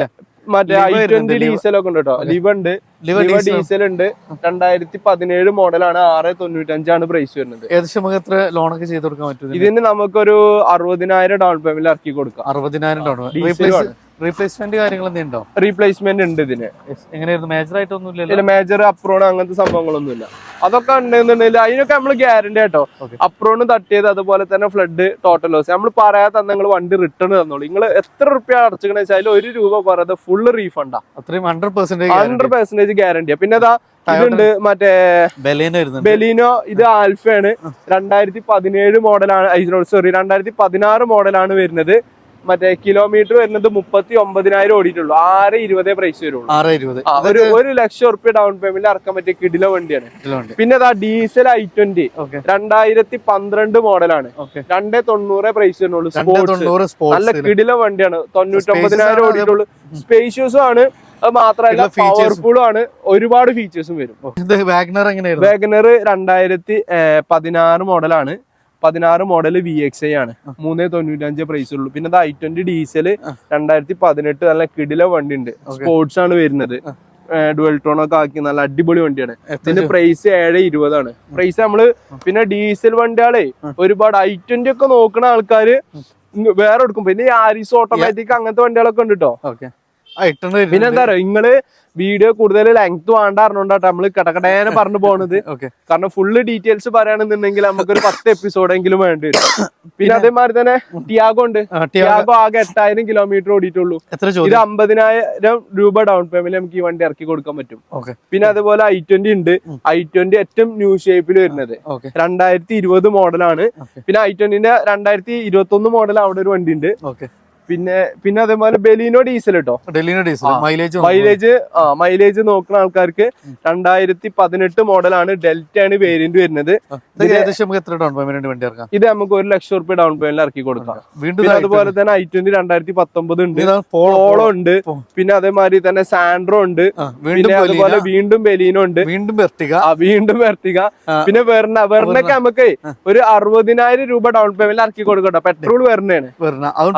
മറ്റേ ഐ ട്വന്റി ഡീസൽ ഒക്കെ ഉണ്ട് കേട്ടോ. ലിവ് ഉണ്ട്. ലിവ് ഡീസൽ ഉണ്ട്. രണ്ടായിരത്തി പതിനേഴ് മോഡലാണ് ആറ് തൊണ്ണൂറ്റഞ്ചാണ് പ്രൈസ് വരുന്നത്. ഏകദേശം നമുക്ക് എത്ര ലോൺ ഒക്കെ ചെയ്ത് കൊടുക്കാൻ പറ്റും ഇതിന്? നമുക്കൊരു അറുപതിനായിരം ഡൗൺ പേയ്മെന്റ് ഇറക്കി കൊടുക്കാം. അറുപതിനായിരം ഡൗൺ. റീപ്ലേസ്മെന്റ് കാര്യങ്ങൾ എന്തെങ്കിലും ഉണ്ടോ? റീപ്ലേസ്മെന്റ് ഉണ്ട് ഇതിന്. എങ്ങനെയായിരുന്നു? മേജർ ആയിട്ടൊന്നും മേജർ അപ്രോൺ അങ്ങനത്തെ സംഭവങ്ങളൊന്നും ഇല്ല അതൊക്കെ ഉണ്ടെന്നുണ്ടെങ്കിൽ അതിനൊക്കെ നമ്മൾ ഗ്യാരണ്ടി കേട്ടോ. അപ്രോണ് തട്ടിയത് അതുപോലെ തന്നെ ഫ്ലഡ് ടോട്ടൽ ലോസ് നമ്മൾ പറയാതെ നിങ്ങൾ വണ്ടി റിട്ടേൺ തന്നോളൂ. നിങ്ങൾ എത്ര റുപ്യ അടച്ചിട്ട് വെച്ചാൽ ഒരു രൂപ പറയാതെ ഫുള്ള് റീഫണ്ടാ അത്രയും ഹൺഡ്രഡ് പെർസെന്റേജ് ഹൺഡ്രഡ് പെർസെന്റേജ് ഗ്യാരണ്ടിയാ പിന്നെ അതാ ഇതുണ്ട് മറ്റേ ബെലീനോ ഇത് ആൽഫയാണ് രണ്ടായിരത്തി പതിനേഴ് മോഡലാണ് സോറി രണ്ടായിരത്തി പതിനാറ് മോഡലാണ് വരുന്നത്. മറ്റേ കിലോമീറ്റർ വരുന്നത് മുപ്പത്തി ഒമ്പതിനായിരം ഓടിയിട്ടുള്ളൂ. ആറ് ഇരുപതേ പ്രൈസ് വരുള്ളൂ. ആറ് ഇരുപത്. ആ, ഒരു ഒരു ലക്ഷം ഉറുപ്പ്യ ഡൗൺ പേയ്മെന്റ് ഇറക്കാൻ പറ്റിയ കിടില വണ്ടിയാണ്. പിന്നെ അതാ ഡീസൽ ഐ ട്വന്റി രണ്ടായിരത്തി പന്ത്രണ്ട് മോഡലാണ് രണ്ടേ തൊണ്ണൂറേ പ്രൈസ് വരുന്നുള്ളൂ സ്പോർട്സ് നല്ല കിടില വണ്ടിയാണ്. തൊണ്ണൂറ്റൊമ്പതിനായിരം Spacious ആണ്. ഓടിയിട്ടുള്ളൂ. സ്പേഷ്യസും ആണ്. അത് മാത്രമല്ല എല്ലാ പവർഫുള്ളും ആണ്. ഒരുപാട് ഫീച്ചേഴ്സും വരും. വാഗ്നർ എങ്ങനെയായിരുന്നു? വാഗ്നർ രണ്ടായിരത്തി പതിനാറ് മോഡലാണ് പതിനാറ് മോഡൽ വി എക്സ് ഐ ആണ്. മൂന്നേ തൊണ്ണൂറ്റഞ്ച് പ്രൈസ് ഉള്ളൂ. പിന്നെ ഐ ട്വന്റി ഡീസൽ രണ്ടായിരത്തി പതിനെട്ട് നല്ല കിടില വണ്ടി ഉണ്ട് സ്പോർട്സ് ആണ് വരുന്നത്. ഡുവൽ ടോൺ ഒക്കെ ആക്കി നല്ല അടിപൊളി വണ്ടിയാണ്. ഇതിന്റെ പ്രൈസ് ഏഴ് ഇരുപതാണ്. പ്രൈസ് നമ്മൾ പിന്നെ ഡീസൽ വണ്ടികളെ ഒരുപാട് ഐ ട്വന്റി ഒക്കെ നോക്കുന്ന ആൾക്കാര് വേറെ എടുക്കും. പിന്നെ ആരിസ് ഓട്ടോമാറ്റിക് അങ്ങനത്തെ വണ്ടികളൊക്കെ ഉണ്ട് കേട്ടോ പിന്നെ എന്താ പറയുക നിങ്ങൾ വീഡിയോ കൂടുതൽ ലെങ്ത് വേണ്ട അറിഞ്ഞോണ്ടാട്ടോ നമ്മൾ കടകടേനെ പറഞ്ഞു പോണത്. [LAUGHS] കാരണം ഫുള്ള് ഡീറ്റെയിൽസ് പറയുകയാണെന്നുണ്ടെങ്കിൽ നമുക്കൊരു പത്ത് എപ്പിസോഡെങ്കിലും വേണ്ടി വരും. [LAUGHS] പിന്നെ അതേമാതിരി തന്നെ ടിയാഗോ ഉണ്ട്. ടിയാഗോ. ആകെ എട്ടായിരം കിലോമീറ്റർ ഓടിയിട്ടുള്ളൂ. ഇത് അമ്പതിനായിരം രൂപ ഡൗൺ പേയ്മെന്റ് നമുക്ക് ഈ വണ്ടി ഇറക്കി കൊടുക്കാൻ പറ്റും. പിന്നെ അതുപോലെ ഐ ട്വന്റി ഉണ്ട്. ഐ ട്വന്റി ഏറ്റവും ന്യൂ ഷേപ്പിൽ വരുന്നത്. രണ്ടായിരത്തി ഇരുപത് മോഡലാണ് പിന്നെ ഐ ട്വന്റിന്റെ രണ്ടായിരത്തി ഇരുപത്തി ഒന്ന് മോഡൽ അവിടെ ഒരു വണ്ടി ഉണ്ട്. ഓക്കെ പിന്നെ പിന്നെ അതേപോലെ ബെലീനോ ഡീസൽ കേട്ടോ ഡെലിനോ ഡീസൽ മൈലേജ് മൈലേജ് ആ മൈലേജ് നോക്കുന്ന ആൾക്കാർക്ക് രണ്ടായിരത്തി പതിനെട്ട് മോഡലാണ് ഡെൽറ്റ ആണ് വേരിയന്റ് വരുന്നത്. ഇത് നമുക്ക് ഒരു ലക്ഷം റുപ്യ ഡൗൺ പേയ്മെന്റ് ഇറക്കി കൊടുക്കാം. വീണ്ടും അതുപോലെ തന്നെ ഐ ട്വന്റി രണ്ടായിരത്തി പത്തൊമ്പത് ഉണ്ട് പോളോ ഉണ്ട്. പിന്നെ അതേമാതിരി തന്നെ സാൻഡ്രോ ഉണ്ട്. പിന്നെ അതുപോലെ വീണ്ടും ബെലീനോ ഉണ്ട്. വീണ്ടും വെർട്ടിക വീണ്ടും വെർത്തിക പിന്നെ വെർണ വെർണൊക്കെ നമുക്ക് ഒരു അറുപതിനായിരം രൂപ ഡൗൺ പേയ്മെന്റ് ഇറക്കി കൊടുക്കട്ടോ. പെട്രോൾ വെർണയാണ് വെർണ അതും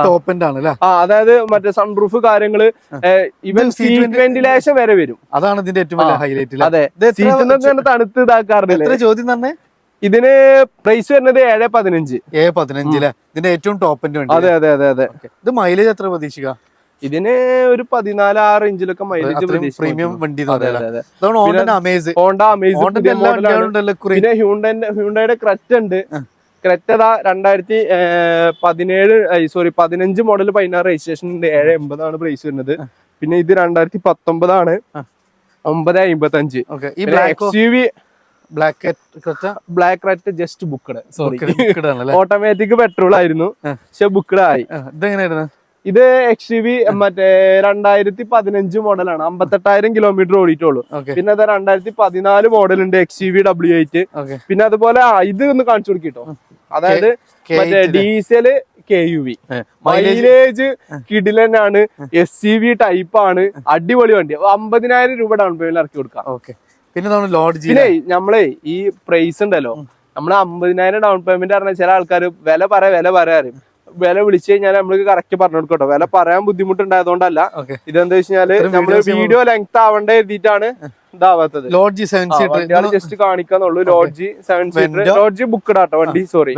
ആണ് അല്ലേ ആ അതായത് മറ്റേ സൺറൂഫ് കാര്യങ്ങൾ ഇവൻ സീറ്റ് വെന്റിലേഷൻ വരെ വരും. അതാണ് ഇതിന്റെ ഏറ്റവും വലിയ ഹൈലൈറ്റ് അതെ. സീറ്റ് തണുത്ത് ഇതാക്കാറില്ല? ചോദ്യം തന്നെ? ഇതിന് പ്രൈസ് വരുന്നത് ഏഴ് പതിനഞ്ച്. ഏ പതിനഞ്ചിലെ ഇതിന്റെ ഏറ്റവും ടോപ്പ് അതെ അതെ അതെ അതെ. ഇത് മൈലേജ് എത്ര പ്രതീക്ഷിക്കാം? ഇതിന് ഒരു പതിനാല് ആറ് ഇഞ്ചിലൊക്കെ മൈലേജ് പ്രീമിയം വണ്ടി അമേസ് ഹോണ്ട അമേസ് ഹ്യൂണ്ടന്റെ ഹ്യൂണ്ടയുടെ ക്രറ്റ് ഉണ്ട്. ആ. ക്രെറ്റ രണ്ടായിരത്തി പതിനേഴ് സോറി പതിനഞ്ച് മോഡൽ പതിനാറ് രജിസ്ട്രേഷൻ ഉണ്ട്. ഏഴ് എൺപതാണ് പ്രൈസ് വരുന്നത്. പിന്നെ ഇത് രണ്ടായിരത്തി പത്തൊമ്പതാണ്. ഒമ്പത് അമ്പത്തി അഞ്ച് black black റെറ്റ് just booked sorry automatic petrol ആയിരുന്നു. പക്ഷെ ബുക്കഡ് ആയി. ഇതെങ്ങനെയായിരുന്നു? ഇത് എക്സ് യു വി മറ്റേ രണ്ടായിരത്തി പതിനഞ്ച് മോഡലാണ് അമ്പത്തെട്ടായിരം കിലോമീറ്റർ ഓടിയിട്ടുള്ളൂ. പിന്നെ അത് രണ്ടായിരത്തി പതിനാല് മോഡൽ ഉണ്ട് X U V W eight പിന്നെ അതുപോലെ ഇത് ഒന്ന് കാണിച്ചു കൊടുക്കിട്ടോ അതായത് മറ്റേ diesel K U V. Mileage കിടിലനാണ് S C V type ആണ് അടിപൊളി വണ്ടി. അമ്പതിനായിരം രൂപ ഡൗൺ പേയ്മെന്റ് ഇറക്കി കൊടുക്കാം. ഓക്കെ. പിന്നെ നമ്മൾ ലോഡ് ജി പിന്നെ നമ്മളെ ഈ പ്രൈസ് ഉണ്ടല്ലോ. നമ്മൾ അമ്പതിനായിരം ഡൗൺ പേയ്മെന്റ് പറഞ്ഞ ചില ആൾക്കാർ വില പറയാ വില പറയാറ് വില വിളിച്ചു കഴിഞ്ഞാൽ നമ്മൾക്ക് കറക്റ്റ് പറഞ്ഞു കൊടുക്കട്ടോ. വില പറയാൻ ബുദ്ധിമുട്ടുണ്ടായതുകൊണ്ടല്ല. ഇതെന്താ വെച്ച് കഴിഞ്ഞാൽ നമ്മൾ വീഡിയോ ലെങ്ത് ആവേണ്ട എഴുതിയിട്ടാണ് ഇതാവാത്തത്. Lodge seven seater just കാണിക്കാന്നുള്ളൂ lodge seven seater. Lodge book auto വണ്ടി സോറി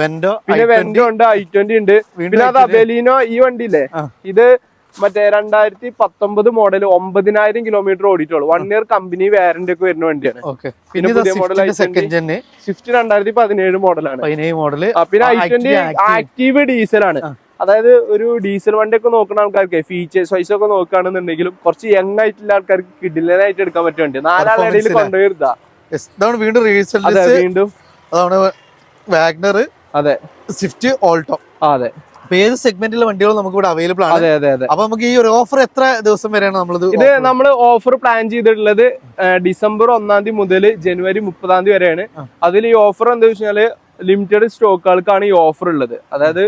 പിന്നെ വെൻഡോ ഉണ്ട് ഐ ട്വന്റി ഉണ്ട്. പിന്നെ അത് അബെലീനോ ഈ വണ്ടി ഇല്ലേ ഇത് മറ്റേ രണ്ടായിരത്തി പത്തൊമ്പത് മോഡൽ ഒമ്പതിനായിരം കിലോമീറ്റർ ഓടിയിട്ടുള്ളൂ. വൺ ഇയർ കമ്പനി വാറന്റി ഒക്കെ വരുന്ന വണ്ടിയാണ്. പിന്നെ പുതിയ മോഡൽ സ്വിഫ്റ്റിന്റെ i20. സെക്കൻഡ് ജെന്ന് സ്വിഫ്റ്റ് രണ്ടായിരത്തി പതിനേഴ് മോഡലാണ് പിന്നെ ഐ ട്വന്റി ആക്റ്റീവ് ഡീസൽ ആണ്. അതായത് ഒരു ഡീസൽ വണ്ടി ഒക്കെ നോക്കുന്ന ആൾക്കാർക്ക് ഫീച്ചേഴ്സ് വൈസ് ഒക്കെ നോക്കുകയാണെന്നുണ്ടെങ്കിലും കുറച്ച് യങ് ആയിട്ടുള്ള ആൾക്കാർക്ക് കിഡിലനായിട്ട് എടുക്കാൻ പറ്റുന്നുണ്ട് നാലാളിടയിൽ. കൊണ്ടുവരുതാ വീണ്ടും അതെ വീണ്ടും. അതാണ് വാഗ്നർ അതെ. സ്വിഫ്റ്റ് ഓൾട്ടോ അതെ. ഏത് സെഗ്മെന്റിലെ വണ്ടികൾ നമുക്ക് ഇവിടെ അവൈലബിൾ ആണ്. അതെ അതെ അതെ. അപ്പൊ നമുക്ക് ഈ ഒരു ഓഫർ എത്ര ദിവസം വരെയാണ് നമ്മളിത് ഇത് നമ്മൾ ഓഫർ പ്ലാൻ ചെയ്തിട്ടുള്ളത് ഡിസംബർ ഒന്നാം തീയതി മുതൽ ജനുവരി മുപ്പതാം തീയതി വരെയാണ്. അതിൽ ഈ ഓഫർ എന്താ വെച്ചാൽ ലിമിറ്റഡ് സ്റ്റോക്കുകൾക്കാണ് ഈ ഓഫർ ഉള്ളത്. അതായത്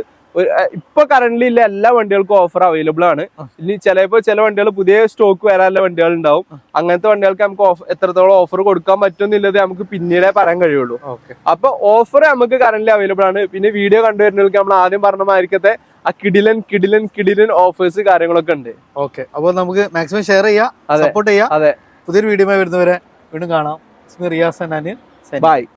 ഇപ്പൊ കറന്റ് ഇല്ല എല്ലാ വണ്ടികൾക്കും ഓഫർ അവൈലബിൾ ആണ്. ഇനി ചിലപ്പോ ചില വണ്ടികൾ പുതിയ സ്റ്റോക്ക് വരാനുള്ള വണ്ടികൾ ഉണ്ടാവും. അങ്ങനത്തെ വണ്ടികൾക്ക് നമുക്ക് എത്രത്തോളം ഓഫർ കൊടുക്കാൻ പറ്റുന്നില്ലത് നമുക്ക് പിന്നീടേ പറയാൻ കഴിയുള്ളൂ. അപ്പൊ ഓഫർ നമുക്ക് കറന്റ് അവൈലബിൾ ആണ്. പിന്നെ വീഡിയോ കണ്ടുവരുന്നവർക്ക് നമ്മൾ ആദ്യം പറഞ്ഞ മാതിരിക്കത്തെ ആ കിടിലൻ കിടിലൻ കിടിലൻ ഓഫേഴ്സ് കാര്യങ്ങളൊക്കെ ഉണ്ട്. ഓക്കെ. അപ്പോൾ നമുക്ക് മാക്സിമം ഷെയർ ചെയ്യാം. സപ്പോർട്ട് ചെയ്യാം. അതെ. പുതിയൊരു വീഡിയോ വരുന്നവരെ വീണ്ടും കാണാം. റിയാസ് ബൈ